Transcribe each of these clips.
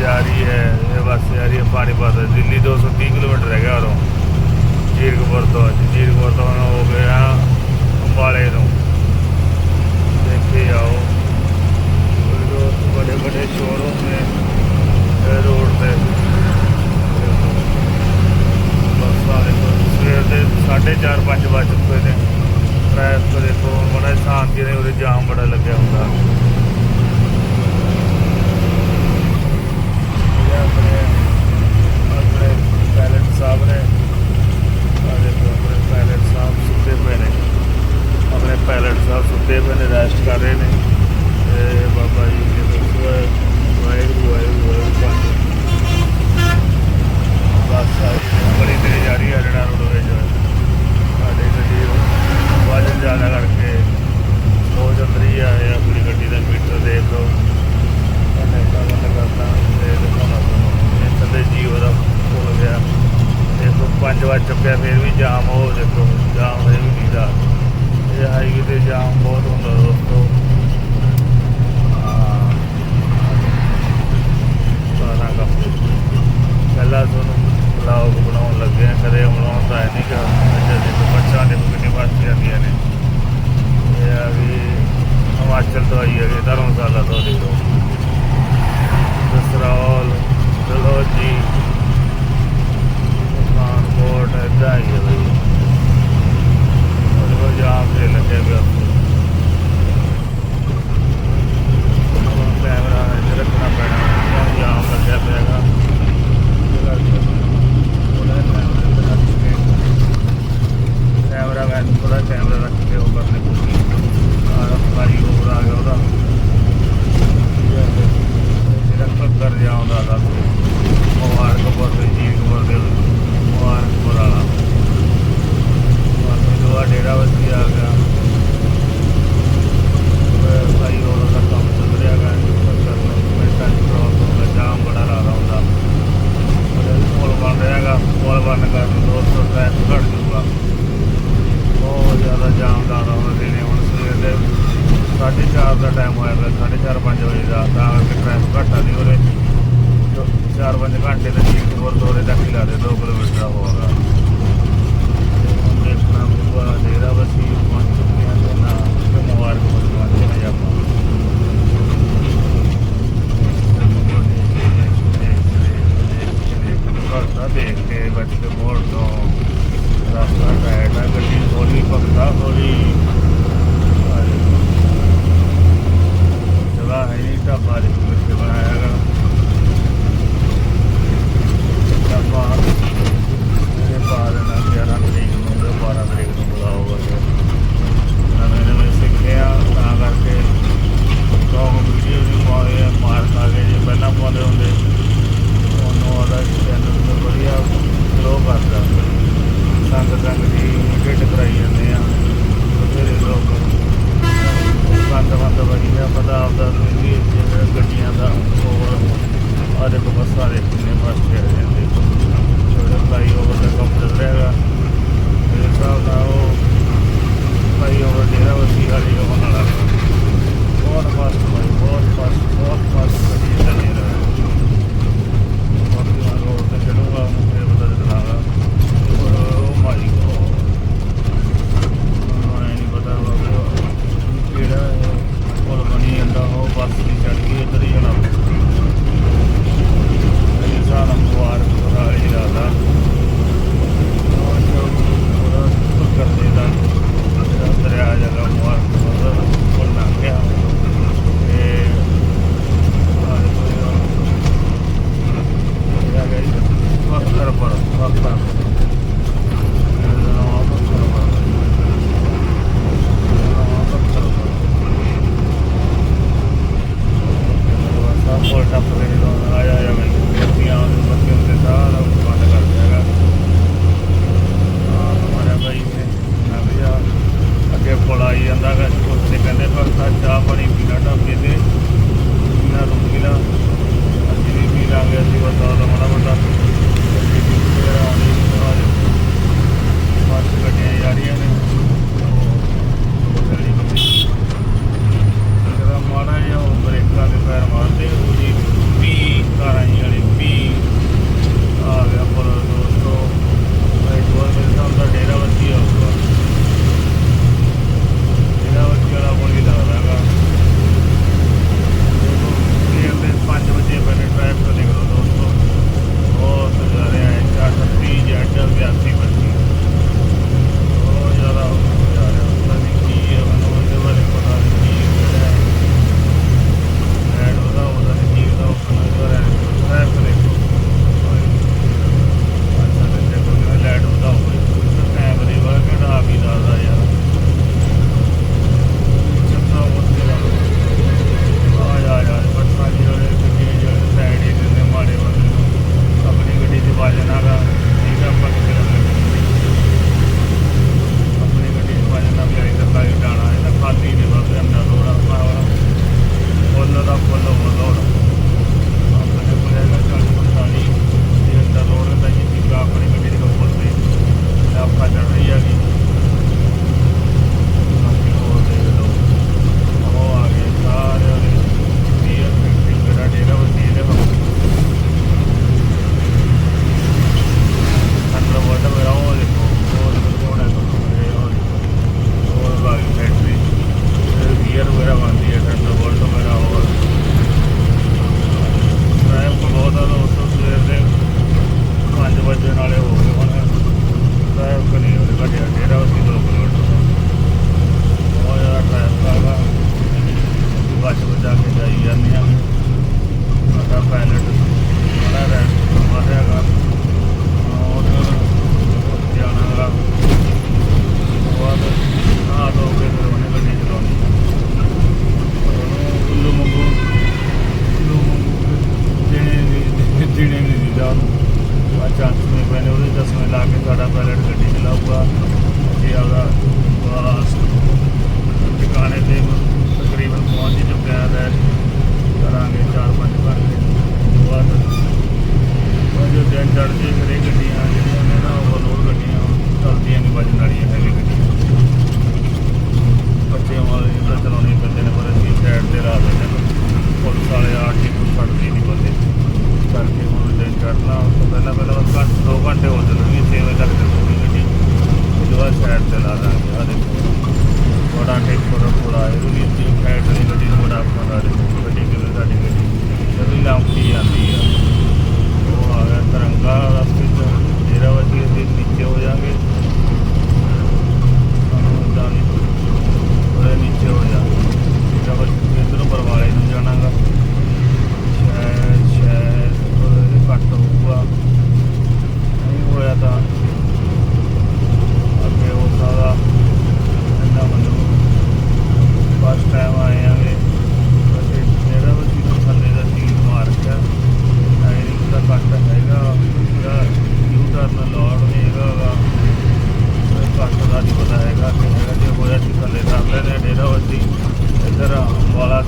जा रही है ये बस जा रही है पानीपत दिल्ली 230 किलोमीटर है ਘਰੋਂ ਜੀਰਕਪੁਰ ਤੋਂ ਜੀਰਕਪੁਰ ਤੋਂ ਹੋ ਗਿਆ ਅੰਬਾਲੇ ਨੂੰ ਦੇਖੇ ਆਓ। बड़े बड़े शोरूम ਨੇ ਰੋਡ ਤੇ। ਬੱਸਾਂ ਦੇਖੋ ਸਵੇਰ ਦੇ 4:30 5 ਵਜੇ ਚੁੱਕੇ ਨੇ। ਟ੍ਰੈਫਿਕ ਦੇਖੋ ਬੜਾ ਸ਼ਾਂਤੀ ਨੇ ਉਰੇ ਜਾਮ ਬੜਾ ਲੱਗਿਆ ਹੁੰਦਾ। তারপরে ਪੰਜ ਵਜ ਚੁੱਕਿਆ, ਫਿਰ ਵੀ ਜਾਮ ਹੋ ਦੇਖੋ, ਜਾਮ ਹੋਏ ਵੀ ਦਾ ਇਹ ਹਾਈਵੇ ਤੇ ਜਾਮ ਬਹੁਤ ਹੁੰਦਾ ਦੋਸਤੋ। ਪਹਿਲਾਂ ਤੁਹਾਨੂੰ ਬਲੌਗ ਬਣਾਉਣ ਲੱਗੇ ਆ, ਕਦੇ ਬਣਾਉਣ ਤਾਂ ਨਹੀਂ ਕਿ ਜਿਹੜੇ ਬੱਚਾ ਨੇ ਕਿੰਨੀ ਵਾਰ ਜਾਂਦੀਆਂ ਨੇ। ਇਹ ਆ ਵੀ ਹਿਮਾਚਲ ਤੋਂ ਆਈ ਹੈ ਧਰਮਸ਼ਾਲਾ ਤੋਂ ਦੇਖੋ। ਦਸਰਾਲ ਚਲੋ ਜੀ ಕೋಟೆ ಇದಾಗಿದೆ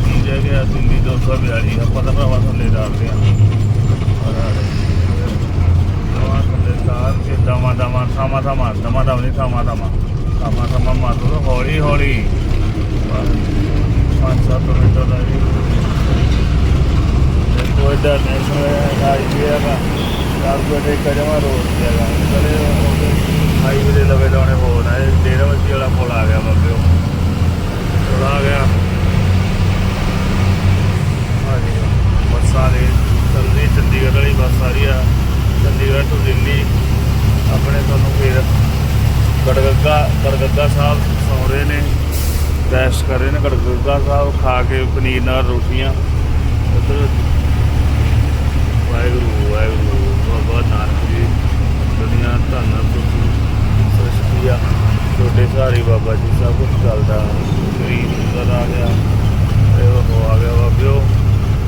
ਆ ਵਾਲਾ ਕੀ ਰਹਿ ਗਿਆ ਦਿੱਲੀ 242 ਆਪਾਂ ਤਾਂ ਭਰਾਵਾ ਥੱਲੇ ਡਾਲਦੇ ਆ ਦਵਾ ਥੱਲੇ ਤਾਰ ਕੇ ਦਮਾ ਦਮਾ, ਥਾਮਾ ਥਾਮਾ, ਦਮਾ ਦਮਾ ਨਹੀਂ, ਥਾਮਾ ਥਾਮਾ। ਥਾਮਾ ਥਾਮਾ ਮਾਰੋ ਹੌਲੀ ਹੌਲੀ। ਪੰਜ ਸੱਤ ਮਿੰਟ ਦਾ ਜੀ। ਕੋਈ ਦਾ ਨੈਸ਼ਨਲ ਹਾਈਵੇ ਹੈਗਾ। ਕਾਰਪੋਰੇਟ ਕਜਮਾ ਰੋਡ ਤੇ ਹੈਗਾ। ਚਲੇ, ਹਾਈਵੇ ਦੇ ਲਵੇ ਲਾਉਣੇ ਹੋਣ ਹੈ ਡੇਰਾ ਵੱਜੀ ਵਾਲਾ ਪੁਲ ਆ ਗਿਆ ਬਾਬਿਓ ਉਹ। ਆ ਗਿਆ ਹਾਂਜੀ ਬੱਸਾਂ ਦੇ ਚੱਲਦੀ ਚੰਡੀਗੜ੍ਹ ਵਾਲੀ ਬੱਸ ਆ ਰਹੀ ਆ ਚੰਡੀਗੜ੍ਹ ਤੋਂ ਦਿੱਲੀ ਆਪਣੇ ਤੁਹਾਨੂੰ ਫਿਰ ਗੜਗੱਗਾ ਗੜਗੱਗਾ ਸਾਹਿਬ, ਸੌ ਰਹੇ ਨੇ ਰੈਸਟ ਕਰ ਰਹੇ ਨੇ ਗੜਗੱਗਾ ਸਾਹਿਬ, ਖਾ ਕੇ ਪਨੀਰ ਨਾਲ ਰੋਟੀਆਂ। ਉਧਰ ਵਾਹਿਗੁਰੂ ਵਾਹਿਗੁਰੂ, ਬਾਬਾ ਨਾਨਕ ਜੀ, ਦੁਨੀਆ ਧੰਨ ਤੁਸੀਂ ਸ੍ਰਿਸ਼ਟੀ ਛੋਟੇ ਸਾਰੀ ਬਾਬਾ ਜੀ, ਸਭ ਕੁਝ ਚੱਲਦਾ। ਗਰੀਬ ਦਾ ਆ ਗਿਆ ਇਹ ਉਹ ਆ ਗਿਆ ਬਾਬਿਓ।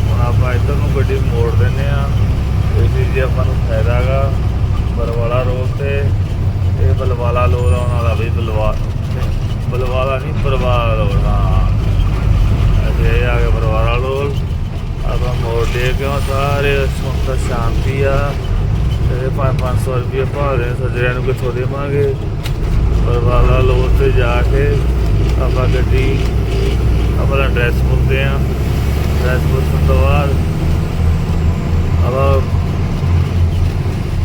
ਹੁਣ ਆਪਾਂ ਇੱਧਰ ਨੂੰ ਗੱਡੀ ਮੋੜ ਦਿੰਨੇ ਆ ਇਹ ਜੀ ਆਪਾਂ ਨੂੰ ਫਾਇਦਾ ਹੈਗਾ। ਬਰਵਾਲਾ ਰੋਡ ਤੇ ਇਹ ਬਲਵਾਲਾ ਲੋਰ ਆਉਣ ਵਾਲਾ ਵੀ ਬਲਵਾ ਬਲਵਾਲਾ ਨਹੀਂ ਪਰਵਾਲਾ ਰੋਡ ਹਾਂ। ਇਹ ਆ ਗਿਆ ਬਰਵਾਲਾ ਲੋਰ। ਆਪਾਂ ਮੋੜ ਦੇ ਕਿਉਂ? ਸਾਰੇ ਸੁੰਦਰ ਸ਼ਾਂਤੀ ਆ। ਤੇ 5-500 ਰੁਪਏ ਭਾਵੇਂ ਸਜਰਿਆਂ ਨੂੰ ਕਿੱਥੋਂ ਦੇਵਾਂਗੇ? ਬਰਵਾਲਾ ਲੋਰ ਤੇ ਜਾ ਕੇ ਆਪਾਂ ਗੱਡੀ ਆਪਣਾ ਡਰੈਸ ਪੁੱਛਦੇ ਆ। ਡਰੈਸ ਪੁੱਛਣ ਤੋਂ ਬਾਅਦ ਆਪਾਂ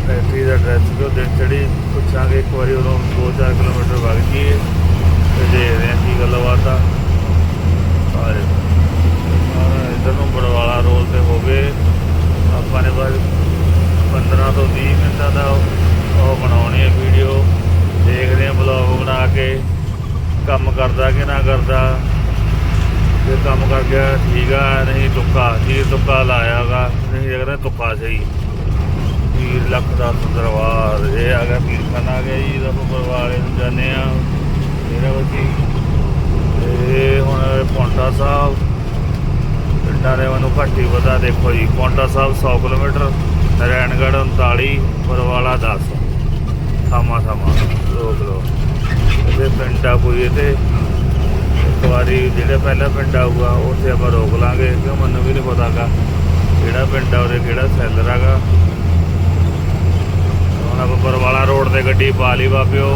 ਫੈਕਟਰੀ ਦਾ ਡਰੈਸ ਕਿਉਂ ਦੇਣ ਚੜੀ ਪੁੱਛਾਂਗੇ ਇੱਕ ਵਾਰੀ ਉਦੋਂ 2-4 ਕਿਲੋਮੀਟਰ ਵਗ ਜੀਏ ਤੇ ਦੇਖਦੇ ਆ ਕੀ ਗੱਲਬਾਤ ਆ। ਔਰ ਇਧਰ ਨੂੰ ਬੜਵਾਲਾ ਰੋਡ ਤੇ ਹੋ ਗਏ। ਆਪਾਂ ਨੇ ਬਸ 15 ਤੋਂ 20 ਮਿੰਟਾਂ ਦਾ ਉਹ ਬਣਾਉਣੀ ਹੈ ਵੀਡੀਓ। ਦੇਖਦੇ ਆ ਬਲੌਗ ਬਣਾ ਕੇ ਕੰਮ ਕਰਦਾ ਕਿ ਨਾ ਕਰਦਾ। ਜੇ ਕੰਮ ਕਰ ਗਿਆ, ਠੀਕ ਆ, ਨਹੀਂ ਤੁੱਕਾ ਜੀ ਤੁੱਕਾ ਲਾਇਆਗਾ ਨਹੀਂ ਅਗਰ ਤੁੱਕਾ ਸਹੀ। ਲੱਖ ਦਾ ਦਰਬਾਰ। ਇਹ ਆ ਗਿਆ ਪੀਰ ਖਾਨਾ ਆ ਗਿਆ ਜੀ ਦਾ ਪਰਵਾਲੇ ਨੂੰ ਜਾਂਦੇ ਆ। ਮੇਰਾ ਬੱਚੀ ਇਹ ਹੁਣ ਪੌਂਟਾ ਸਾਹਿਬ, ਪਿੰਡਾਂ ਦੇ ਮੈਨੂੰ ਘੱਟ ਹੀ ਪਤਾ, ਦੇਖੋ ਜੀ ਪੌਂਟਾ ਸਾਹਿਬ 100 ਕਿਲੋਮੀਟਰ, ਨਰੈਣਗੜ੍ਹ 39 ਪਰਵਾਲਾ 10 ਥਾਮਾ ਥਾਮਾ ਰੋਕ ਲੋ ਇਹਦੇ ਪਿੰਡ ਆ ਕੋਈ ਇਹਦੇ ਇੱਕ ਵਾਰੀ ਜਿਹੜਾ ਪਹਿਲਾ ਪਿੰਡ ਆਊਗਾ, ਉੱਥੇ ਆਪਾਂ ਰੋਕ ਲਾਂਗੇ, ਕਿਉਂ ਮੈਨੂੰ ਵੀ ਨਹੀਂ ਪਤਾਗਾ ਕਿਹੜਾ ਪਿੰਡ ਆ ਉਹਦੇ, ਕਿਹੜਾ ਸੈਲਰ ਹੈਗਾ? ਹੁਣ ਆਪਾਂ ਬਰਵਾਲਾ ਰੋਡ ਤੇ ਗੱਡੀ ਪਾ ਲਈ ਬਾਬਿਓ।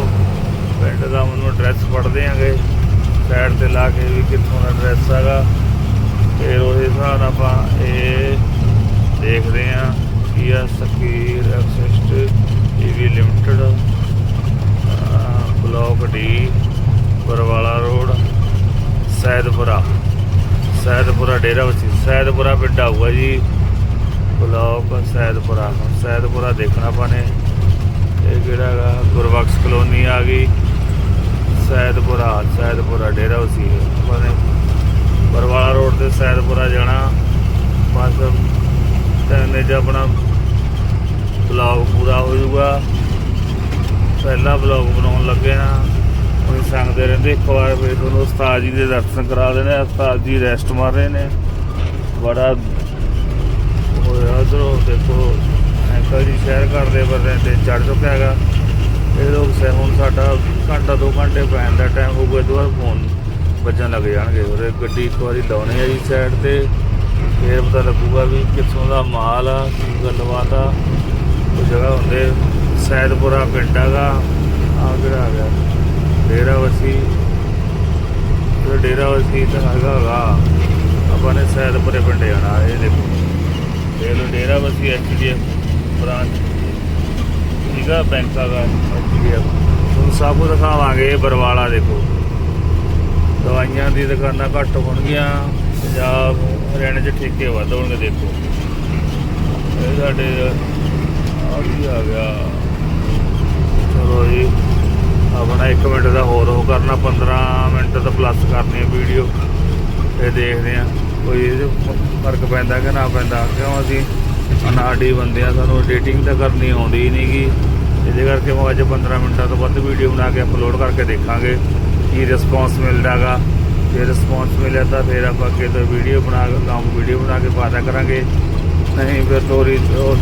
ਪਿੰਡ ਦਾ ਮੈਨੂੰ ਐਡਰੈਸ ਪੜਦੇ ਆਂਗੇ ਸਾਈਡ ਤੇ ਲਾ ਕੇ ਵੀ ਕਿੱਥੋਂ ਦਾ ਐਡਰੈਸ ਹੈਗਾ। ਫਿਰ ਉਹਦੇ ਹਿਸਾਬ ਨਾਲ ਆਪਾਂ ਇਹ ਦੇਖਦੇ ਆਂ ਕੀ ਆ ਸਕੀਰ exist EV limited block D Barwala road, Saidpura. Saidpura ਡੇਰਾ ਵਸੀ ਸੈਦਪੁਰਾ ਪਿੰਡ ਆਊਗਾ ਜੀ। ਬਲੌਕ ਸੈਦਪੁਰਾ। ਸੈਦਪੁਰਾ ਦੇਖਣਾ ਆਪਾਂ ਨੇ। ਇਹ ਕਿਹੜਾ ਹੈਗਾ, ਗੁਰਬਖਸ਼ ਕਲੋਨੀ ਆ ਗਈ। ਸੈਦਪੁਰਾ ਸੈਦਪੁਰਾ ਡੇਰਾ ਵਸੀ ਉਹਨੇ ਬਰਵਾਲਾ ਰੋਡ ਤੇ ਸੈਦਪੁਰਾ ਜਾਣਾ। ਬਸ ਤੈਨੇ ਜ ਆਪਣਾ ਬਲੌਗ ਪੂਰਾ ਹੋ ਜਾਊਗਾ। ਪਹਿਲਾ ਬਲੌਗ ਬਣਾਉਣ ਲੱਗੇ ਨਾ ਉਹ ਸੰਗਦੇ ਰਹਿੰਦੇ। ਇੱਕ ਵਾਰ ਫਿਰ ਤੁਹਾਨੂੰ ਉਸਤਾਦ ਜੀ ਦੇ ਦਰਸ਼ਨ ਕਰਾ ਦੇਣੇ ਉਸਤਾਦ ਜੀ ਰੈਸਟ ਮਾਰ ਰਹੇ ਨੇ। ਬੜਾ ਹੋਇਆ ਉਧਰੋਂ ਦੇਖੋ। ਅੰਕਲ ਜੀ ਸ਼ਹਿਰ ਘਰ ਦੇ ਬੰਦੇ ਤੇ ਚੜ ਚੁੱਕਿਆ ਹੈਗਾ। ਇਹ ਲੋਕ ਸੇ, ਹੁਣ ਸਾਡਾ ਘੰਟਾ, ਦੋ ਘੰਟੇ ਪੈਣ ਦਾ ਟਾਈਮ ਹੋਊਗਾ ਦੁਬਾਰਾ ਫੋਨ ਵੱਜਣ ਲੱਗ ਜਾਣਗੇ। ਉਹਦੇ ਗੱਡੀ ਇੱਕ ਵਾਰੀ ਲਾਉਣੀ ਆ ਜੀ ਸਾਈਡ ਤੇ, ਫੇਰ ਪਤਾ ਲੱਗੂਗਾ ਵੀ ਕਿੱਥੋਂ ਦਾ ਮਾਲ ਆ, ਕੀ ਗੱਲਬਾਤ ਆ। ਉਹ ਜਗ੍ਹਾ ਹੁੰਦੇ ਸੈਦਪੁਰਾ ਪਿੰਡ ਹੈਗਾ ਆ ਜਿਹੜਾ ਆ ਗਿਆ? ਡੇਰਾ ਵਸੀ। ਇਹ ਡੇਰਾ ਵਸੀ ਤਾਂ ਹੈਗਾ ਹੈਗਾ ਆਪਾਂ ਨੇ ਸੈਦਪੁਰੇ ਪਿੰਡ ਜਾਣਾ, ਇਹ ਦੇਖੋ। ਇਹ ਲੋ ਡੇਰਾ ਵਸੀ ਐਚਡੀਐਫ ਬ੍ਰਾਂਚ। ਠੀਕ ਆ, ਬੈਂਕਾਂ ਦਾ ਤੁਹਾਨੂੰ ਸਭ ਕੁਝ ਦਿਖਾਵਾਂਗੇ ਬਰਵਾਲਾ ਦੇਖੋ। ਦਵਾਈਆਂ ਦੀ ਦੁਕਾਨਾਂ ਘੱਟ ਹੋਣਗੀਆਂ, ਪੰਜਾਬ, ਹਰਿਆਣੇ 'ਚ ਠੇਕੇ ਵੱਧ ਹੋਣਗੇ ਦੇਖੋ। ਇਹ ਸਾਡੇ ਆ ਕੀ ਆ ਗਿਆ। ਚਲੋ ਜੀ, ਆਪਣਾ 1 ਮਿੰਟ ਦਾ ਹੋਰ ਉਹ ਕਰਨਾ 15 ਮਿੰਟ ਤਾਂ ਪਲੱਸ ਕਰਨੀ ਹੈ ਵੀਡੀਓ। ਇਹ ਦੇਖਦੇ ਆ, ਕੋਈ ਇਹਦੇ ਫ਼ਰਕ ਪੈਂਦਾ ਕਿ ਨਾ ਪੈਂਦਾ, ਕਿਉਂ ਅਸੀਂ ਅਨਾੜੀ ਬੰਦੇ ਆ, ਸਾਨੂੰ ਐਡੀਟਿੰਗ ਤਾਂ ਕਰਨੀ ਆਉਂਦੀ ਨਹੀਂਗੀ ਇਹਦੇ ਕਰਕੇ ਮੈਂ ਅੱਜ 15 ਮਿੰਟਾਂ ਤੋਂ ਵੱਧ ਵੀਡੀਓ ਬਣਾ ਕੇ ਅਪਲੋਡ ਕਰਕੇ ਦੇਖਾਂਗੇ ਕੀ ਰਿਸਪੌਂਸ ਮਿਲਦਾਗਾ। ਜੇ ਰਿਸਪੌਂਸ ਮਿਲਿਆ ਤਾਂ ਫਿਰ ਆਪਾਂ ਅੱਗੇ ਤੋਂ ਵੀਡੀਓ ਬਣਾ ਕੇ ਲੌਂਗ ਵੀਡੀਓ ਬਣਾ ਕੇ ਪਾਦਾ ਕਰਾਂਗੇ। ਨਹੀਂ ਫਿਰ ਤੋਰੀ ਉਹ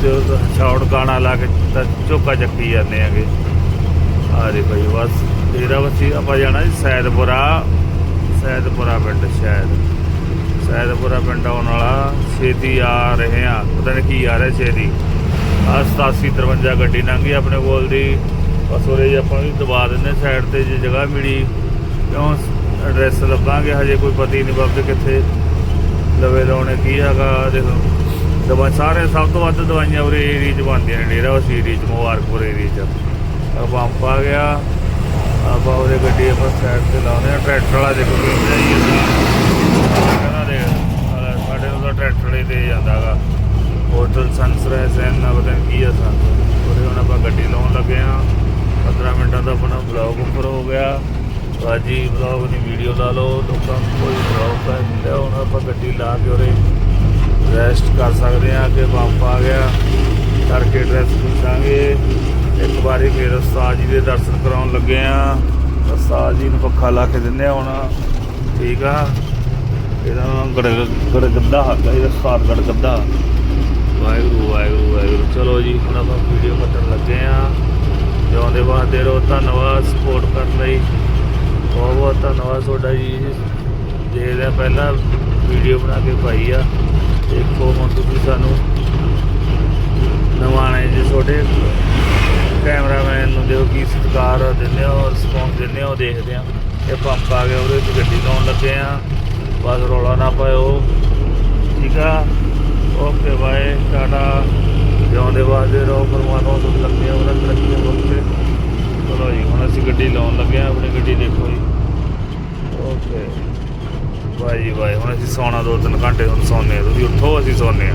ਸ਼ਾਰਟ ਗਾਣਾ ਲਾ ਕੇ ਤਾਂ ਝੋਕਾ ਚੱਕੀ ਜਾਂਦੇ ਆਗੇ। ਆ ਦੇ ਭਾਈ ਬਸ, ਤੇਰਾ ਵਸੀ ਆਪਾਂ ਜਾਣਾ ਜੀ ਸੈਦਪੁਰਾ ਸੈਦਪੁਰਾ ਪਿੰਡ ਸ਼ਾਇਦ। ਮੇਰਾ ਪਿੰਡ ਆਉਣ ਵਾਲਾ, ਛੇਤੀ ਆ ਰਹੇ ਆ। ਪਤਾ ਨਹੀਂ ਕੀ ਆ ਰਿਹਾ ਛੇਤੀ। ਆ 8753 ਗੱਡੀ ਲੰਘੀ ਆਪਣੇ ਕੋਲ ਦੀ। ਬਸ ਉਰੇ ਹੀ ਆਪਾਂ ਵੀ ਦਬਾ ਦਿੰਦੇ ਸਾਈਡ ਤੇ, ਜੇ ਜਗ੍ਹਾ ਮਿਲੀ ਕਿਉਂ ਐਡਰੈਸ ਲੱਭਾਂਗੇ। ਹਜੇ ਕੋਈ ਪਤਾ ਹੀ ਨਹੀਂ ਬਾਬੇ ਕਿੱਥੇ ਲਵੇ ਲਾਉਣੇ, ਕੀ ਹੈਗਾ, ਦੇਖੋ। ਦਵਾ, ਸਾਰੇ ਸਭ ਤੋਂ ਵੱਧ ਦਵਾਈਆਂ ਉਰੇ ਏਰੀਆ 'ਚ ਬਣਦੀਆਂ ਨੇ, ਡੇਰਾ ਉਸ ਏਰੀਆ 'ਚ, ਮੁਬਾਰਕਪੁਰ ਏਰੀਆ 'ਚ। ਆਪਾਂ ਪੰਪ ਆ ਗਿਆ। ਆਪਾਂ ਉਹਦੇ ਗੱਡੀ ਆਪਾਂ ਸਾਈਡ ਤੇ ਲਾਉਂਦੇ ਆ ਟਰੈਕਟਰ ਵਾਲਾ ਦੇਖੋ ਕਿਵੇਂ ਜਾਈ ਜਾਂਦਾ ਕਹਿੰਦਾ ਦੇ ਆਹ ਸਾਡੇ ਨੂੰ ਤਾਂ ਟਰੈਕਟਰ ਵਾਲੇ ਤੇ ਜਾਂਦਾਗਾ। ਹੋਟਲ ਸਨਸਰੈਸ ਐਨ ਨਾ ਪਤਾ ਕੀ ਆ ਸਨ ਉਹਦੇ ਹੁਣ ਆਪਾਂ ਗੱਡੀ ਲਾਉਣ ਲੱਗੇ ਆ। 15 ਮਿੰਟਾਂ ਦਾ ਆਪਣਾ ਬਲੌਗ ਉੱਪਰ ਹੋ ਗਿਆ। ਬਾਜੀ ਬਲੌਗ ਦੀ ਵੀਡੀਓ ਲਾ ਲਓ। ਲੋਕਾਂ ਨੂੰ ਕੋਈ ਬਲੌਗ ਕਰ ਦਿੰਦਾ ਹੁਣ ਆਪਾਂ ਗੱਡੀ ਲਾ ਕੇ ਉਰੇ ਰੈਸਟ ਕਰ ਸਕਦੇ ਆ ਕਿ ਪੰਪ ਆ ਗਿਆ। ਕਰਕੇ ਡਰੈਸ ਪੁੱਛਾਂਗੇ। ਇੱਕ ਵਾਰੀ ਫਿਰ ਉਸਤਾਦ ਜੀ ਦੇ ਦਰਸ਼ਨ ਕਰਾਉਣ ਲੱਗੇ ਆ। ਉਸਤਾਦ ਜੀ ਨੂੰ ਪੱਖਾ ਲਾ ਕੇ ਦਿੰਦੇ ਆ ਹੁਣ। ਠੀਕ ਆ? ਇਹਦਾ ਨਾਮ ਗੜ ਗੜ ਗੱਦਾ ਹੱਥ ਇਹਦਾ ਸਾਰ ਗੜ ਗੱਦਾ ਵਾਹਿਗੁਰੂ ਵਾਹਿਗੁਰੂ ਵਾਹਿਗੁਰੂ। ਚਲੋ ਜੀ, ਹੁਣ ਆਪਾਂ ਵੀਡੀਓ ਕੱਟਣ ਲੱਗੇ ਆ ਜਿਉਂਦੇ ਵਾਸਤੇ ਰਹੋ, ਧੰਨਵਾਦ ਸਪੋਰਟ ਕਰਨ ਲਈ। ਬਹੁਤ ਬਹੁਤ ਧੰਨਵਾਦ ਤੁਹਾਡਾ ਜੀ। ਦੇਖਦੇ ਆ ਪਹਿਲਾਂ ਵੀਡੀਓ ਬਣਾ ਕੇ ਪਾਈ ਆ, ਦੇਖੋ ਹੁਣ ਤੁਸੀਂ ਸਾਨੂੰ ਨਵਾਣੇ ਜੀ ਤੁਹਾਡੇ। ਕੈਮਰਾਮੈਨ ਨੂੰ ਦਿਓ ਕੀ ਸਤਿਕਾਰ ਦਿੰਦੇ ਹੋ ਰਿਸਪੌਂਸ ਦਿੰਦੇ ਹੋ, ਦੇਖਦੇ ਆ ਇਹ ਪੰਪ ਆ ਗਿਆ, ਉਹਦੇ ਵਿੱਚ ਗੱਡੀ ਲਾਉਣ ਲੱਗੇ ਆ ਬਸ ਰੌਲਾ ਨਾ ਪਾਇਓ। ਠੀਕ ਆ? Okay bye, tata. ਜਿਉਂਦੇ ਵਾਸਤੇ ਰਹੋ, ਪਰਮਾਤਮਾ ਤੋਂ ਲੱਗੇ, ਉਹਨਾਂ ਤਰੱਕੀਆਂ ਬਖਸ਼ੇ ਚਲੋ ਜੀ, ਹੁਣ ਅਸੀਂ ਗੱਡੀ ਲਾਉਣ ਲੱਗੇ ਆ ਆਪਣੀ ਗੱਡੀ ਦੇਖੋ ਜੀ। ਓਕੇ। ਬਾਏ ਜੀ, ਬਾਏ। ਹੁਣ ਅਸੀਂ ਸੌਣਾ ਦੋ ਤਿੰਨ ਘੰਟੇ, ਹੁਣ ਸੌਂਦੇ ਆ ਤੁਸੀਂ ਉੱਠੋ, ਅਸੀਂ ਸੌਂਦੇ ਆ